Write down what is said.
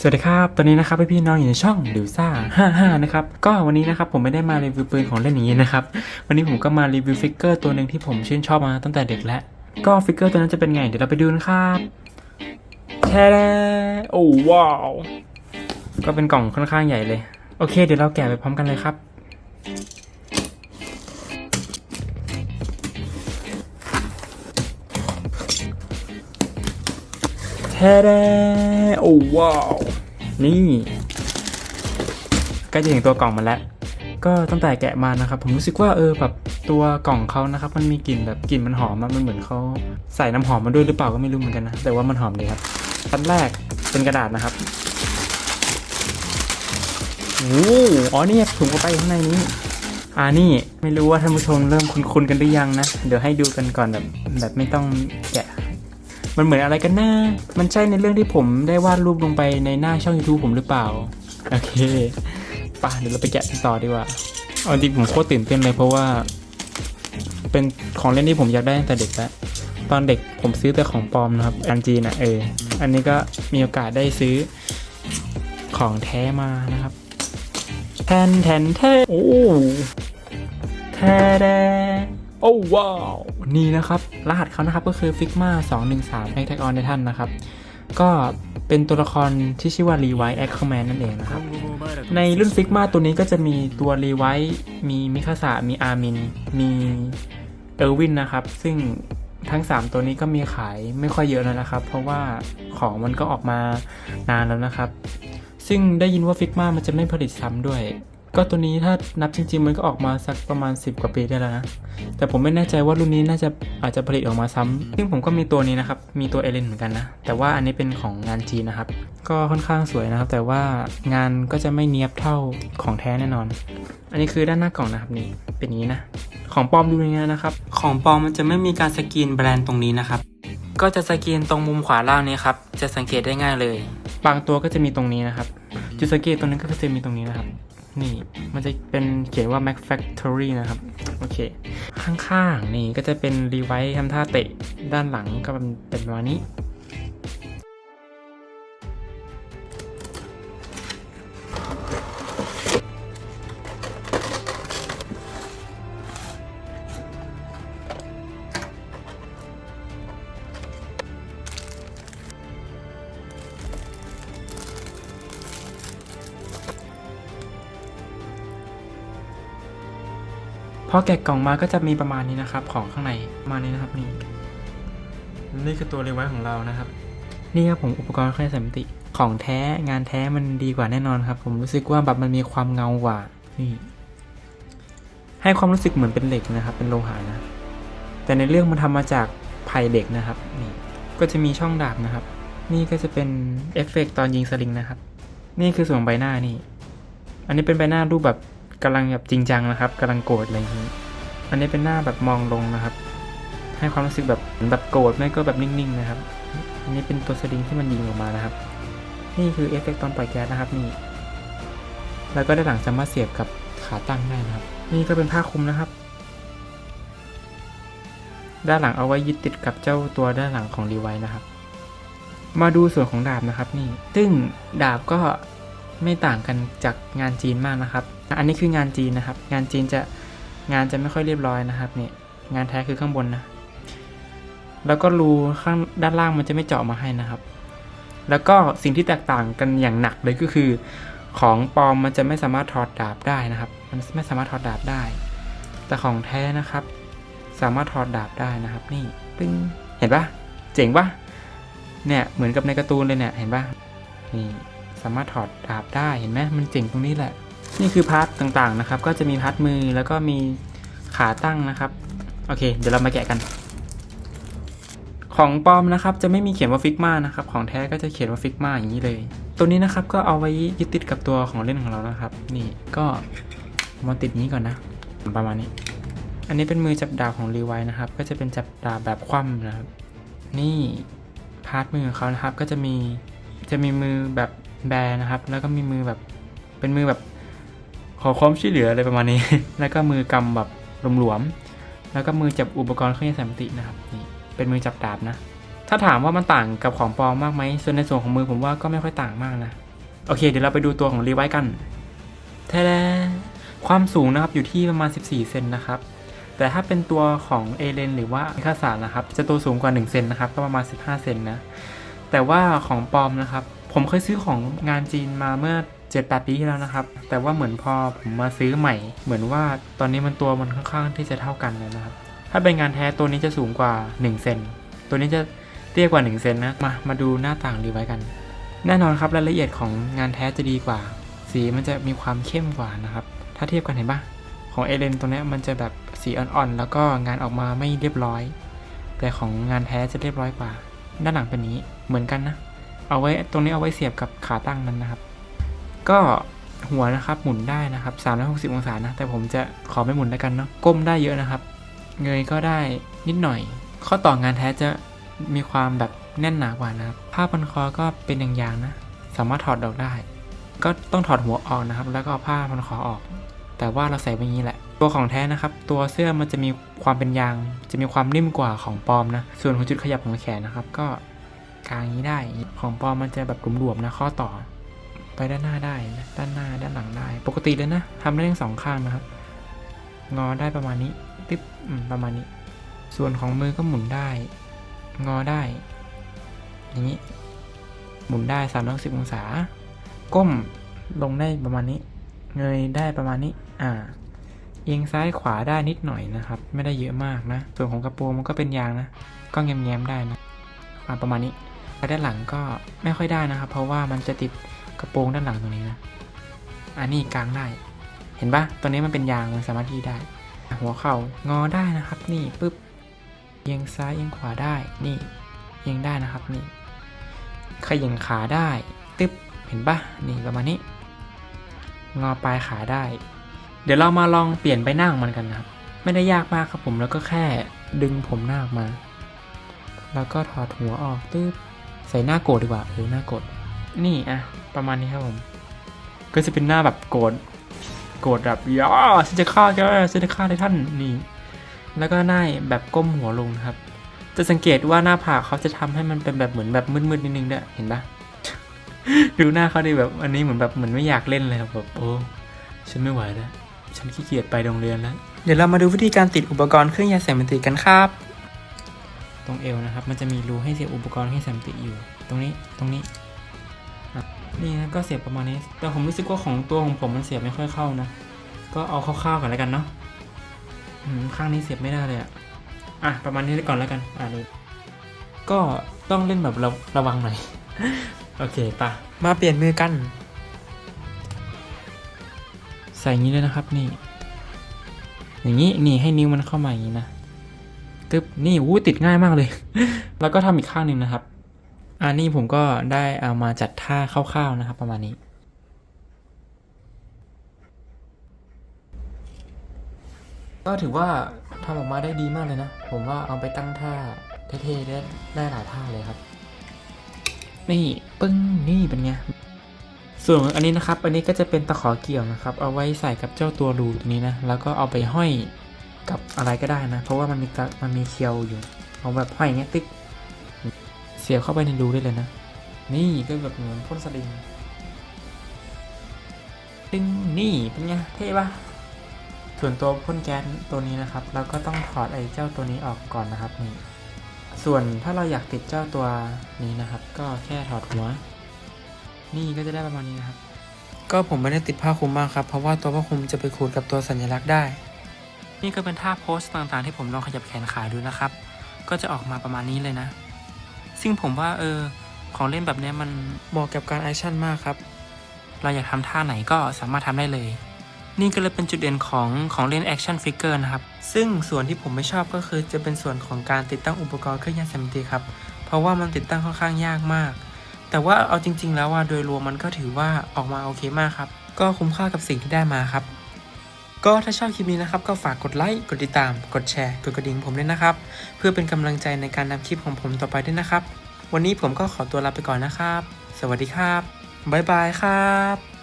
สวัสดีครับตอนนี้นะครับพี่ๆน้องอยู่ในช่องดิวซ่า55นะครับก็วันนี้นะครับผมไม่ได้มารีวิวปืนของเล่นอย่างนี้นะครับวันนี้ผมก็มารีวิวฟิกเกอร์ตัวหนึ่งที่ผมชื่นชอบมาตั้งแต่เด็กแล้วก็ฟิกเกอร์ตัวนั้นจะเป็นไงเดี๋ยวเราไปดูนะครับแท้โอ้ว้าวก็เป็นกล่องค่อนข้างใหญ่เลย โอเค เดี๋ยวเราแกะไปพร้อมกันเลยครับ แท้โอ้ว้าว นี่ใก็จะถึงตัวกล่องมาแล้ว ก็ตั้งแต่แกะมานะครับ ผมรู้สึกว่าเออแบบตัวกล่องเขานะครับ มันมีกลิ่นแบบกลิ่นมันหอมอะมันเหมือนเขาใส่น้ำหอมมาด้วยหรือเปล่าก็ไม่รู้เหมือนกันนะ แต่ว่ามันหอมดีครับชั้นแรกเป็นกระดาษนะครับโอ้อ๋อนี่ถุงเข้าไปข้างในนี้อ่านี่ไม่รู้ว่าท่านผู้ชมเริ่มคุ้นๆกันหรือยังนะ เดี๋ยวให้ดูกันก่อนแบบแบบไม่ต้องแกะ มันเหมือนอะไรกันนะมันใช่ในเรื่องที่ผมได้วาดรูปลงไปในหน้าช่อง YouTube ผมหรือเปล่า โอเคป่ะเดี๋ยวเราไปแกะกันต่อดีกว่าเอาจริงผมโคตรตื่นเต้นเลยเพราะว่า เป็นของเล่นที่ผมอยากได้ตั้งแต่เด็กแล้วตอนเด็กผมซื้อแต่ของปลอมนะครับอันจีนะเออ อันนี้ก็มีโอกาสได้ซื้อของแท้มานะครับ แทนแทนแทนโอ้แทแดโอ้ว้าว นี่นะครับ รหัสเขานะครับก็คือ Figma 213 Attack on Titan นะครับ ก็เป็นตัวละครที่ชื่อว่า Levi Ackerman นั่นเองนะครับ ในรุ่น Figma ตัวนี้ก็จะมีตัว Levi มีมิคาสะมีอาร์มิน มีเออร์วินนะครับ ซึ่งทั้ง 3 ตัวนี้ก็มีขายไม่ค่อยเยอะแล้วนะครับ เพราะว่าของมันก็ออกมานานแล้วนะครับ ซึ่งได้ยินว่า Figma มันจะไม่ผลิตซ้ำด้วย ก็ตัวนี้ถ้านับจริง ๆ มันก็ออกมาสักประมาณ 10 กว่าปีได้แล้วนะ แต่ผมไม่แน่ใจว่ารุ่นนี้น่าจะอาจจะผลิตออกมาซ้ำซึ่งผมก็มีตัวนี้นะครับ มีตัวเอเลนเหมือนกันนะ แต่ว่าอันนี้เป็นของงานจีนนะครับ ก็ค่อนข้างสวยนะครับ แต่ว่างานก็จะไม่เนียบเท่าของแท้แน่นอน อันนี้คือด้านหน้ากล่องนะครับนี่เป็นอย่างนี้นะ ของปลอมดูยังไงนะครับ ของปลอมมันจะไม่มีการสกรีนแบรนด์ตรงนี้นะครับ ก็จะสกรีนตรงมุมขวาล่างนี้ครับ จะสังเกตได้ง่ายเลย บางตัวก็จะมีตรงนี้นะครับ จุดสังเกตตรงนั้นก็จะมีตรงนี้นะครับ นี่มันจะเป็นเขียนว่า Mac Factory นะครับ โอเค ข้างๆ นี่ก็จะเป็นรีไวท์ทำท่าเตะด้านหลังก็เป็นประมาณนี้ อแกะกล่องมาก็จะมีประมาณนี้นะครับ ของข้างในประมาณนี้นะครับนี่นี่คือตัวรีไวท์ของเรานะครับ นี่ครับผมอุปกรณ์เครื่องสมติ ของแท้งานแท้มันดีกว่าแน่นอนครับ ผมรู้สึกว่าแบบมันมีความเงากว่านี่ให้ความรู้สึกเหมือนเป็นเหล็กนะครับ เป็นโลหะนะแต่ในเรื่องมันทำมาจากไผ่เหล็กนะครับนี่ก็จะมีช่องดาบนะครับ นี่ก็จะเป็นเอฟเฟกต์ตอนยิงสลิงนะครับ นี่คือส่วนใบหน้านี่ อันนี้เป็นใบหน้ารูปแบบ กำลังแบบจริงจังนะครับกำลังโกรธอะไรอย่างนี้ อันนี้เป็นหน้าแบบมองลงนะครับ ให้ความรู้สึกแบบแบบโกรธไม่ก็แบบนิ่งๆนะครับ อันนี้เป็นตัวสลิงที่มันยิงออกมานะครับ นี่คือเอฟเฟกต์ตอนปล่อยแก๊สนะครับนี่ แล้วก็ด้านหลังสามารถเสียบกับขาตั้งได้นะครับ นี่ก็เป็นผ้าคลุมนะครับ ด้านหลังเอาไว้ยึดติดกับเจ้าตัวด้านหลังของรีไวนะครับ มาดูส่วนของดาบนะครับนี่ ซึ่งดาบก็ไม่ต่างกันจากงานจีนมากนะครับ อันนี้คืองานจีนนะครับ งานจีนจะงานจะไม่ค่อยเรียบร้อยนะครับนี่งานแท้คือข้างบนนะ แล้วก็รูข้างด้านล่างมันจะไม่เจาะมาให้นะครับ แล้วก็สิ่งที่แตกต่างกันอย่างหนักเลยก็คือ ของปลอมมันจะไม่สามารถถอดดาบได้นะครับ มันไม่สามารถถอดดาบได้ แต่ของแท้นะครับ สามารถถอดดาบได้นะครับ นี่ปึ้งเห็นปะเจ๋งปะเนี่ยเหมือนกับในการ์ตูนเลยเนี่ยเห็นปะนี่สามารถถอดดาบได้เห็นไหมมันเจ๋งตรงนี้แหละ นี่คือพาร์ทต่างๆนะครับ ก็จะมีพาร์ทมือแล้วก็มีขาตั้งนะครับ โอเค เดี๋ยวเรามาแกะกัน ของปลอมนะครับ จะไม่มีเขียนว่าฟิกมานะครับ ของแท้ก็จะเขียนว่าฟิกมาอย่างนี้เลย ตัวนี้นะครับก็เอาไว้ยึดติดกับตัวของเล่นของเรานะครับ นี่ก็มาติดนี้ก่อนนะ ประมาณนี้ อันนี้เป็นมือจับดาบของรีไวนะครับ ก็จะเป็นจับดาบแบบคว่ำนะครับ นี่พาร์ทมือของเขานะครับ ก็จะมีจะมีมือแบบแบนนะครับ แล้วก็มีมือแบบเป็นมือแบบ ขอความช่วยเหลืออะไรประมาณนี้ แล้วก็มือกำแบบหลวมๆ แล้วก็มือจับอุปกรณ์เครื่องใช้สายมิตินะครับนี่เป็นมือจับดาบนะ ถ้าถามว่ามันต่างกับของปลอมมากไหมส่วนในส่วนของมือผมว่าก็ไม่ค่อยต่างมากนะ โอเค เดี๋ยวเราไปดูตัวของรีไวกันแท้ความสูงนะครับอยู่ที่ประมาณ 14 เซนนะครับ แต่ถ้าเป็นตัวของเอเลนหรือว่ามิคาสานะครับ จะตัวสูงกว่า 1 เซนนะครับ ก็ประมาณ 15 เซนนะ แต่ว่าของปลอมนะครับ ผมเคยซื้อของงานจีนมาเมื่อ 7-8 ปีที่แล้วนะครับ แต่ว่าเหมือนพอผมมาซื้อใหม่ เหมือนว่าตอนนี้มันตัวมันค่อนข้างที่จะเท่ากันเลยนะครับ ถ้าเป็นงานแท้ตัวนี้จะสูงกว่า 1 เซน ตัวนี้จะเตี้ยกว่า 1 เซนนะ มา มาดูหน้าต่างรีไว้กัน แน่นอนครับรายละเอียดของงานแท้จะดีกว่า สีมันจะมีความเข้มกว่านะครับ ถ้าเทียบกันเห็นปะของเอเลนตัวนี้มันจะแบบสีอ่อนๆ แล้วก็งานออกมาไม่เรียบร้อย แต่ของงานแท้จะเรียบร้อยกว่า ด้านหลังเป็นนี้ เหมือนกันนะ เอาไว้ตรงนี้เอาไว้เสียบกับขาตั้งนั้นนะครับ ก็หัวนะครับหมุนได้นะครับ360 องศานะ แต่ผมจะขอไม่หมุนแล้วกันเนาะก้มได้เยอะนะครับ เงยก็ได้นิดหน่อย ข้อต่องานแท้จะมีความแบบแน่นหนากว่านะครับ ผ้าพันคอก็เป็นอย่างๆนะ สามารถถอดออกได้ ก็ต้องถอดหัวออกนะครับ แล้วก็เอาผ้าพันคอออก แต่ว่าเราใส่ไว้อย่างนี้แหละ ตัวของแท้นะครับ ตัวเสื้อมันจะมีความเป็นยาง จะมีความนิ่มกว่าของปลอมนะ ส่วนของจุดขยับของแขนนะครับ ก็กางอย่างนี้ได้ ของปลอมมันจะแบบหลวมๆนะข้อต่อ ไปด้านหน้าได้นะด้านหน้าด้านหลังได้ ปกติเลยนะทำได้ทั้งสองข้างนะครับ งอได้ประมาณนี้ ติ๊บประมาณนี้ ส่วนของมือก็หมุนได้ งอได้ อย่างนี้ หมุนได้360องศา ก้มลงได้ประมาณนี้ เงยได้ประมาณนี้ อ่า เอียงซ้ายขวาได้นิดหน่อยนะครับ ไม่ได้เยอะมากนะ ส่วนของกระโปรงมันก็เป็นยางนะ ก็แง้มๆได้นะ ประมาณนี้แต่ด้านหลังก็ไม่ค่อยได้นะครับ เพราะว่ามันจะติด กระโปรงด้านหลังตรงนี้นะ อันนี้กลางได้ เห็นปะตัวนี้มันเป็นยางมันสามารถที่ได้ หัวเข่างอได้นะครับ นี่ปึ๊บเอียงซ้ายเอียงขวาได้ นี่เอียงได้นะครับนี่ขยิงขาได้ตึ๊บเห็นปะนี่ประมาณนี้ งอปลายขาได้ เดี๋ยวเรามาลองเปลี่ยนใบหน้าของมันกันนะครับ ไม่ได้ยากมากครับผมแล้วก็แค่ดึงผมหน้าออกมา แล้วก็ถอดหัวออกตึ๊บใส่หน้าโกรธดีกว่าเออหน้าโกรธนี่อะ ประมาณนี้ครับผม ก็จะเป็นหน้าแบบโกรธโกรธแบบย่าฉันจะฆ่าแกฉันจะฆ่าในท่านนี่ แล้วก็หน้าแบบก้มหัวลงครับ จะสังเกตว่าหน้าผากเขาจะทำให้มันเป็นแบบเหมือนแบบมืดๆนิดนึงด้วยเห็นปะดูหน้าเขาดิแบบอันนี้เหมือนแบบเหมือนไม่อยากเล่นเลยครับแบบโอ้ฉันไม่ไหวแล้วฉันขี้เกียจไปโรงเรียนแล้ว เดี๋ยวเรามาดูวิธีการติดอุปกรณ์เครื่องยาแสงมันติกันครับ ตรงเอวนะครับ มันจะมีรูให้เสียบอุปกรณ์ให้แสงติดอยู่ ตรงนี้ตรงนี้ นี่นะก็เสียบประมาณนี้ แต่ผมรู้สึกว่าของตัวของผมมันเสียบไม่ค่อยเข้านะ ก็เอาคร่าวๆกันแล้วกันเนาะข้างนี้เสียบไม่ได้เลยอะอะประมาณนี้ก่อนแล้วกันอะนี่ก็ต้องเล่นแบบระระวังหน่อย โอเคปะมาเปลี่ยนมือกัน ใส่ยี้เลยนะครับนี่ อย่างนี้นี่ให้นิ้วมันเข้ามาอย่างนี้นะตึ๊บนี่วู้ติดง่ายมากเลย แล้วก็ทำอีกข้างหนึ่งนะครับ อันนี้ผมก็ได้เอามาจัดท่าคร่าวๆนะครับประมาณนี้ ก็ถือว่าทำออกมาได้ดีมากเลยนะ ผมว่าเอาไปตั้งท่าเท่ๆได้ได้หลายท่าเลยครับ นี่ปึ้งนี่เป็นไงส่วนอันนี้นะครับอันนี้ก็จะเป็นตะขอเกี่ยวนะครับ เอาไว้ใส่กับเจ้าตัวรูตัวนี้นะ แล้วก็เอาไปห้อยกับอะไรก็ได้นะ เพราะว่ามันมีมันมีเคียวอยู่ เอาแบบห้อยเงี้ยติ๊ก สียบเข้าไปในรูได้เลยนะ นี่ก็แบบเหมือนพ่นสลิงตึงนี่เป็นไงเท่ปะส่วนตัวพ่นแก๊สตัวนี้นะครับ เราก็ต้องถอดไอ้เจ้าตัวนี้ออกก่อนนะครับนี่ส่วนถ้าเราอยากติดเจ้าตัวนี้นะครับ ก็แค่ถอดหัว นี่ก็จะได้ประมาณนี้นะครับ ก็ผมไม่ได้ติดผ้าคลุมมากครับ เพราะว่าตัวผ้าคลุมจะไปขูดกับตัวสัญลักษณ์ได้ นี่ก็เป็นท่าโพสต่างๆ ที่ผมลองขยับแขนขาดูนะครับ ก็จะออกมาประมาณนี้เลยนะ ซึ่งผมว่าเออของเล่นแบบนี้มันเหมาะกับการแอคชั่นมากครับ เราอยากทำท่าไหนก็สามารถทำได้เลย นี่ก็เลยเป็นจุดเด่นของของเล่นแอคชั่นฟิกเกอร์นะครับ ซึ่งส่วนที่ผมไม่ชอบก็คือจะเป็นส่วนของการติดตั้งอุปกรณ์เครื่องยนต์แสมตีครับ เพราะว่ามันติดตั้งค่อนข้างยากมาก แต่ว่าเอาจริง ๆ แล้วว่าโดยรวมมันก็ถือว่าออกมาโอเคมากครับ ก็คุ้มค่ากับสิ่งที่ได้มาครับ ก็ถ้าชอบคลิปนี้นะครับ ก็ฝากกดไลค์ กดติดตาม กดแชร์ กดกระดิ่งผมด้วยนะครับ เพื่อเป็นกำลังใจในการนำคลิปของผมต่อไปด้วยนะครับ วันนี้ผมก็ขอตัวลาไปก่อนนะครับ สวัสดีครับบ๊ายบายครับ